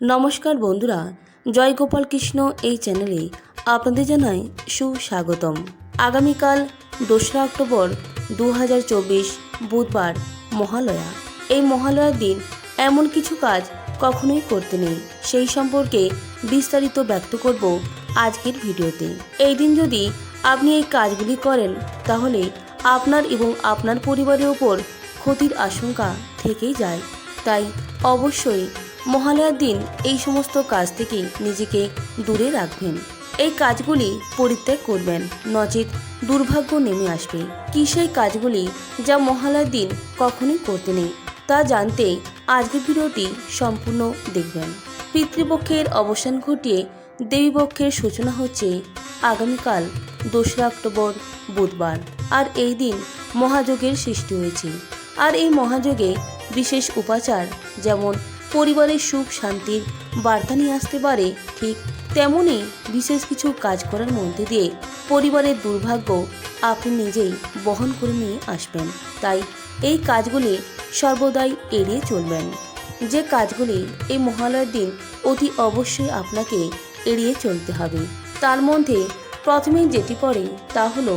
নমস্কার বন্ধুরা, জয় গোপাল কৃষ্ণ এই চ্যানেলে আপনাদের জানাই সুস্বাগতম। আগামীকাল দোসরা অক্টোবর দু হাজার চব্বিশ বুধবার মহালয়া। এই মহালয়ার দিন এমন কিছু কাজ কখনোই করতে নেই, সেই সম্পর্কে বিস্তারিত ব্যক্ত করব আজকের ভিডিওতে। এই দিন যদি আপনি এই কাজগুলি করেন, তাহলে আপনার এবং আপনার পরিবারের ওপর ক্ষতির আশঙ্কা থেকেই যায়। তাই অবশ্যই মহালয়ার দিন এই সমস্ত কাজ থেকে নিজেকে দূরে রাখবেন। এই কাজগুলি পরিত্যাগ করবেন। নচেত দুর্ভাগ্য নেমে আসবে। কি সেই কাজগুলি যা মহালয়ার দিন কখনোই করতে নেই, তা জানতে আজকের ভিডিওটি সম্পূর্ণ দেখবেন। পিতৃপক্ষের অবসান ঘটিয়ে দেবীপক্ষের সূচনা হচ্ছে আগামীকাল দোসরা অক্টোবর বুধবার। আর এই দিন মহাযোগের সৃষ্টি হয়েছে। আর এই মহাযোগে বিশেষ উপাচার যেমন পরিবারের সুখ, শান্তির বার্তা নিয়ে আসতে পারে, ঠিক তেমনই বিশেষ কিছু কাজ করার মধ্যে দিয়ে পরিবারের দুর্ভাগ্য আপনি নিজেই বহন করে নিয়ে আসবেন। তাই এই কাজগুলি সর্বদাই এড়িয়ে চলবেন। যে কাজগুলি এই মহালয়ার দিন অতি অবশ্যই আপনাকে এড়িয়ে চলতে হবে। তার মধ্যে প্রথমে যেটি পড়ে তা হলো,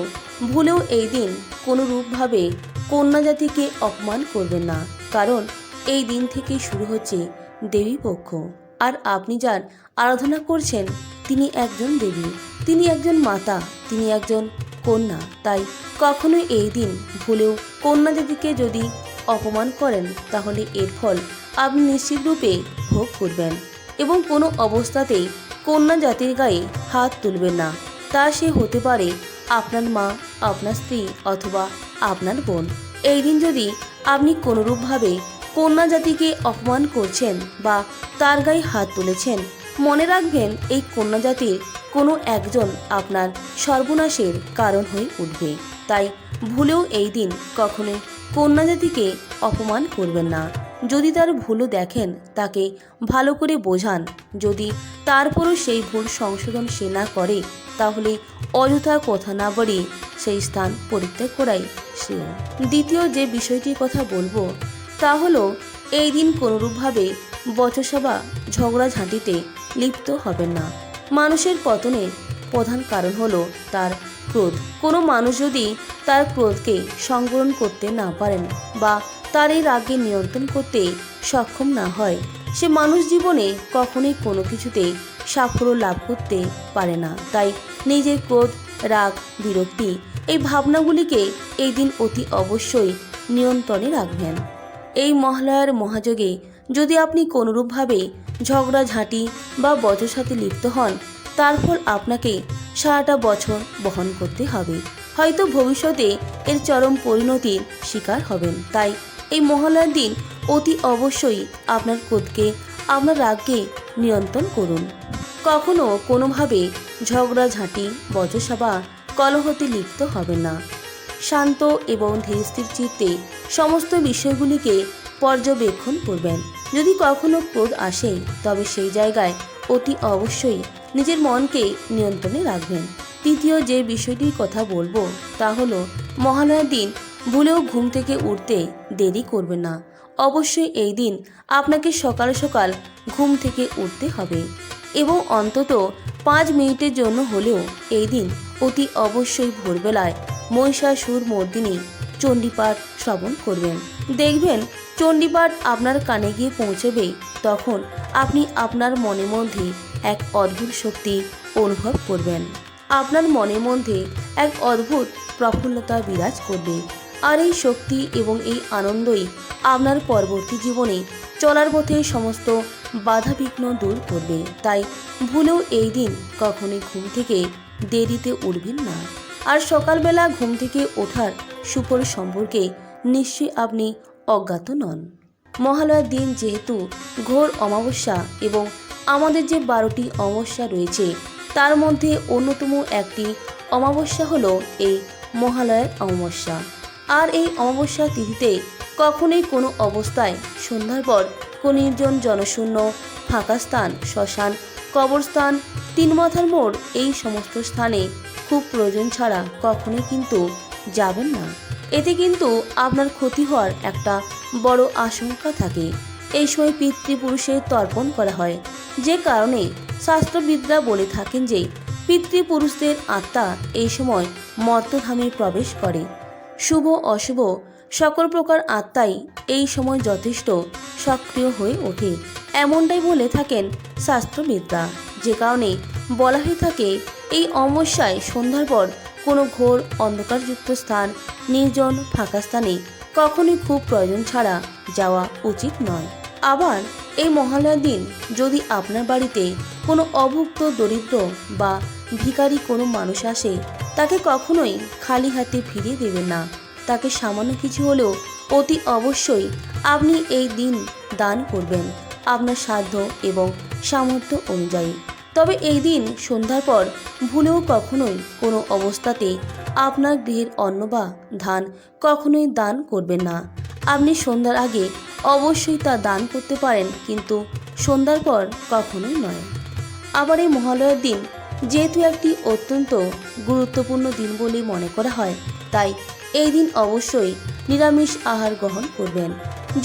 ভুলেও এই দিন কোনো রূপভাবে কন্যা জাতিকে অপমান করবেন না। কারণ এই দিন থেকেই শুরু হচ্ছে দেবী পক্ষ। আর আপনি যার আরাধনা করছেন, তিনি একজন দেবী, তিনি একজন মাতা, তিনি একজন কন্যা। তাই কখনোই এই দিন ভুলেও কন্যা দেবীকে যদি অপমান করেন, তাহলে এর ফল আপনি নিশ্চিত রূপে ভোগ করবেন এবং কোনো অবস্থাতেই কন্যা জাতির গায়ে হাত তুলবেন না। তা সে হতে পারে আপনার মা, আপনার স্ত্রী অথবা আপনার বোন। এই দিন যদি আপনি কোনোরূপভাবে কন্যা জাতিকে অপমান করছেন বা তার গায়ে হাত তুলেছেন। মনে রাখবেন, এই কন্যা জাতির কোনো একজন আপনার সর্বনাশের কারণ হয়ে উঠবে। তাই ভুলেও এই দিন কখনোই কন্যা জাতিকে অপমান করবেন না। যদি তার ভুলও দেখেন, তাকে ভালো করে বোঝান। যদি তারপরও সেই ভুল সংশোধন সে না করে, তাহলে অযথা কথা না বাড়িয়ে সেই স্থান পরিত্যাগ করাই শ্রেয়। দ্বিতীয় যে বিষয়টির কথা বলব তা হলো, এই দিন কোনোরূপভাবে বচসভা ঝগড়াঝাঁটিতে লিপ্ত হবেন না। মানুষের পতনের প্রধান কারণ হলো তার ক্রোধ। কোনো মানুষ যদি তার ক্রোধকে সংবরণ করতে না পারেন বা তার এই রাগকে নিয়ন্ত্রণ করতে সক্ষম না হয়, সে মানুষ জীবনে কখনোই কোনো কিছুতে সাফল্য লাভ করতে পারে না। তাই নিজের ক্রোধ, রাগ, বিরক্তি এই ভাবনাগুলিকে এই দিন অতি অবশ্যই নিয়ন্ত্রণে রাখবেন। এই মহালয়ার মহাযোগে যদি আপনি কোনোরূপভাবে ঝগড়াঝাঁটি বা সাথে লিপ্ত হন, তার ফল আপনাকে সারাটা বছর বহন করতে হবে। হয়তো ভবিষ্যতে এর চরম পরিণতির শিকার হবেন। তাই এই মহালয়ার দিন অতি অবশ্যই আপনার ক্রোধকে, আপনার রাগকে নিয়ন্ত্রণ করুন। কখনো কোনোভাবে ঝগড়া ঝগড়াঝাঁটি বজসভা কলহতে লিপ্ত হবে না। শান্ত এবং ধীরস্থির চিত্তে সমস্ত বিষয়গুলিকে পর্যবেক্ষণ করবেন। যদি কখনো ক্রোধ আসে, তবে সেই জায়গায় অতি অবশ্যই নিজের মনকে নিয়ন্ত্রণে রাখবেন। তৃতীয় যে বিষয়টির কথা বলব, তা হলো, মহালয়ার দিন ভুলেও ঘুম থেকে উঠতে দেরি করবে না। অবশ্যই এই দিন আপনাকে সকাল সকাল ঘুম থেকে উঠতে হবে এবং অন্তত পাঁচ মিনিটের জন্য হলেও এই দিন অতি অবশ্যই ভোরবেলায় মহিষাসুর মর্দিনী, চণ্ডীপাঠ শ্রবণ করবেন। দেখবেন চণ্ডীপাঠ আপনার কানে গিয়ে পৌঁছবে। তখন আপনি আপনার মনে মধ্যে এক অদ্ভুত শক্তি অনুভব করবেন। আপনার মনে মধ্যে এক অদ্ভুত প্রফুল্লতা বিরাজ করবে। আর এই শক্তি এবং এই আনন্দই আপনার পরবর্তী জীবনে চলার পথে সমস্ত বাধা বিঘ্ন দূর করবে। তাই ভুলেও এই দিন কখনোই ঘুম থেকে দেরিতে উঠবেন না। আর সকালবেলা ঘুম থেকে ওঠার সুফল সম্পর্কে নিশ্চয়ই আপনি অজ্ঞাত নন। মহালয়ার দিন যেহেতু ঘোর অমাবস্যা এবং আমাদের যে বারোটি অমাবস্যা রয়েছে, তার মধ্যে অন্যতম একটি অমাবস্যা হলো এই মহালয়ার অমাবস্যা। আর এই অমাবস্যা তিথিতে কখনোই কোনো অবস্থায় সন্ধ্যার পর নির্জন জনশূন্য, ফাঁকা স্থান, শ্মশান, কবরস্থান, তিন মাথার মোড় এই সমস্ত স্থানে খুব প্রয়োজন ছাড়া কখনোই কিন্তু যাবেন না। এতে কিন্তু আপনার ক্ষতি হওয়ার একটা বড় আশঙ্কা থাকে। এই সময় পিতৃপুরুষের তর্পণ করা হয়। যে কারণে শাস্ত্রবিদরা বলে থাকেন যে, পিতৃপুরুষদের আত্মা এই সময় মর্তধামে প্রবেশ করে। শুভ, অশুভ সকল প্রকার আত্মাই এই সময় যথেষ্ট সক্রিয় হয়ে ওঠে। এমনটাই বলে থাকেন শাস্ত্রবিদরা। যে কারণে বলা হয়ে থাকে, এই অমস্যায় সন্ধ্যার পর কোনো ঘোর অন্ধকারযুক্ত স্থান নির্জন ফাঁকা স্থানে কখনোই খুব প্রয়োজন ছাড়া যাওয়া উচিত নয়। আবার এই মহালয়ার দিন যদি আপনার বাড়িতে কোনো অভুক্ত, দরিদ্র বা ভিখারি কোনো মানুষ আসে, তাকে কখনোই খালি হাতে ফিরিয়ে দেবেন না। তাকে সামান্য কিছু হলেও অতি অবশ্যই আপনি এই দিন দান করবেন। আপনার সাধ্য এবং সামর্থ্য অনুযায়ী। তবে এই দিন সন্ধ্যার পর ভুলেও কখনোই কোনো অবস্থাতে আপনার গৃহের অন্ন বা ধান কখনোই দান করবেন না। আপনি সন্ধ্যার আগে অবশ্যই তা দান করতে পারেন, কিন্তু সন্ধ্যার পর কখনোই নয়। আবার এই মহালয়ার দিন যেহেতু একটি অত্যন্ত গুরুত্বপূর্ণ দিন বলে মনে করা হয়, তাই এই দিন অবশ্যই নিরামিষ আহার গ্রহণ করবেন।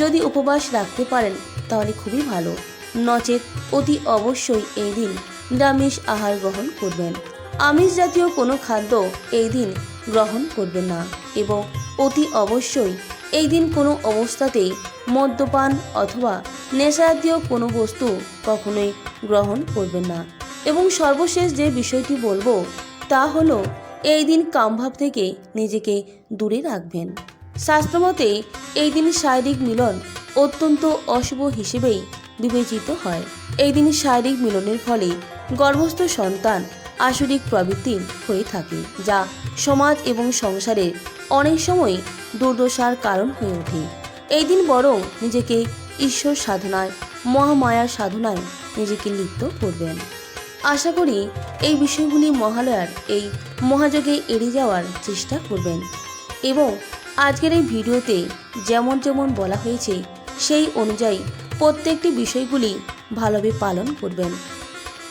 যদি উপবাস রাখতে পারেন, তাহলে খুবই ভালো। নচেত অতি অবশ্যই এই দিন নিরামিষ আহার গ্রহণ করবেন। আমিষ জাতীয় কোনো খাদ্য এই দিন গ্রহণ করবেন না এবং অতি অবশ্যই এই দিন কোনো অবস্থাতেই মদ্যপান অথবা নেশাজাতীয় কোনো বস্তু কখনোই গ্রহণ করবেন না। এবং সর্বশেষ যে বিষয়টি বলব, তা হলো এই দিন কামভাব থেকে নিজেকে দূরে রাখবেন। শাস্ত্রমতে এই দিন শারীরিক মিলন অত্যন্ত অশুভ হিসেবেই বিবেচিত হয়। এই দিন শারীরিক মিলনের ফলে গর্ভস্থ সন্তান আসরিক প্রবৃত্তির হয়ে থাকে, যা সমাজ এবং সংসারের অনেক সময় দুর্দশার কারণ হয়ে ওঠে। এই দিন বরং নিজেকে ঈশ্বর সাধনায়, মহামায়ার সাধনায় নিজেকে লিপ্ত করবেন। আশা করি এই বিষয়গুলি মহালয়ার এই মহাযোগে এড়িয়ে যাওয়ার চেষ্টা করবেন। এবং আজকের এই ভিডিওতে যেমন যেমন বলা হয়েছে, সেই অনুযায়ী প্রত্যেকটি বিষয়গুলি ভালোভাবে পালন করবেন।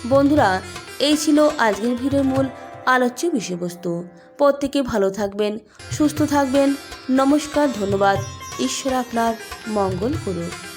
বন্ধুরা, এই ছিল আজকের ভিডিওর মূল আলোচ্য বিষয়বস্তু। প্রত্যেকে ভালো থাকবেন, সুস্থ থাকবেন। নমস্কার, ধন্যবাদ। ঈশ্বর আপনার মঙ্গল করুক।